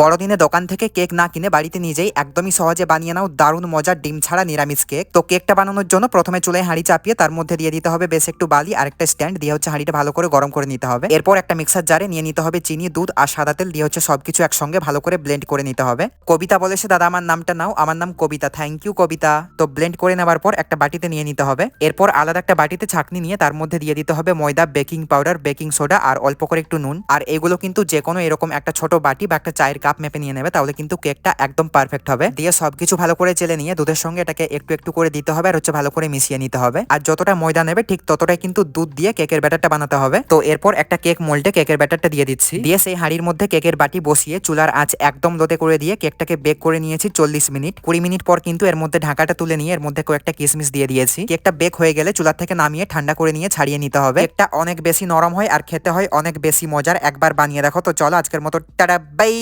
বড়দিনে দোকান থেকে কেক না কিনে বাড়িতে নিজেই একদমই সহজে বানিয়ে নাও দারুণ মজার ডিম ছাড়া নিরামিষ কেক। তো কেকটা বানানোর জন্য প্রথমে চুলায় হাঁড়ি চাপিয়ে তার মধ্যে দিয়ে দিতে হবে বেশ একটু বালি আর একটা স্ট্যান্ড। দিয়ে হচ্ছে হাঁড়িটা ভালো করে গরম করে নিতে হবে। এরপর একটা মিক্সার জারে নিয়ে নিতে হবে চিনি, দুধ আর সাদা তেল। দিয়ে হচ্ছে সবকিছু একসঙ্গে ভালো করে ব্লেন্ড করে নিতে হবে। কবিতা বলেছে দাদা, আমার নামটা নাও। আমার নাম কবিতা। থ্যাংক ইউ, কবিতা। তো ব্লেন্ড করে নেওয়ার পর একটা বাটিতে নিয়ে নিতে হবে। এরপর আলাদা একটা বাটিতে ছাকনি নিয়ে তার মধ্যে দিয়ে দিতে হবে ময়দা, বেকিং পাউডার, বেকিং সোডা আর অল্প করে একটু নুন। আর এগুলো কিন্তু যে কোনো এরকম একটা ছোট বাটি বা একটা চায়ের কাপ মেপে নিয়ে নেবে, তাহলে কিন্তু কেকটা একদম পারফেক্ট হবে। দিয়ে সবকিছু ভালো করে চেলে নিয়ে দুধের সঙ্গে এটাকে একটু একটু করে দিতে হবে আর হচ্ছে ভালো করে মিশিয়ে নিতে হবে। আর যতটা ময়দা নেবে ঠিক ততটাই কিন্তু দুধ দিয়ে কেকের ব্যাটারটা বানাতে হবে। তো এরপর একটা কেক মোল্ডে কেকের ব্যাটারটা দিয়ে দিচ্ছি। দিয়ে সেই হাঁড়ির মধ্যে কেকের বাটি বসিয়ে চুলার আঁচ একদম লোতে করে দিয়ে কেকটাকে বেক করে নিয়েছি চল্লিশ মিনিট। কুড়ি মিনিট পর কিন্তু এর মধ্যে ঢাকাটা তুলে নিয়ে এর মধ্যে কয়েকটা কিসমিস দিয়ে দিয়েছি। কেকটা বেক হয়ে গেলে চুলার থেকে নামিয়ে ঠান্ডা করে নিয়ে ছাড়িয়ে নিতে হবে। কেকটা অনেক বেশি নরম হয় আর খেতে হয় অনেক বেশি মজার। একবার বানিয়ে দেখো। তো চলো আজকের মতো, টাটা বাই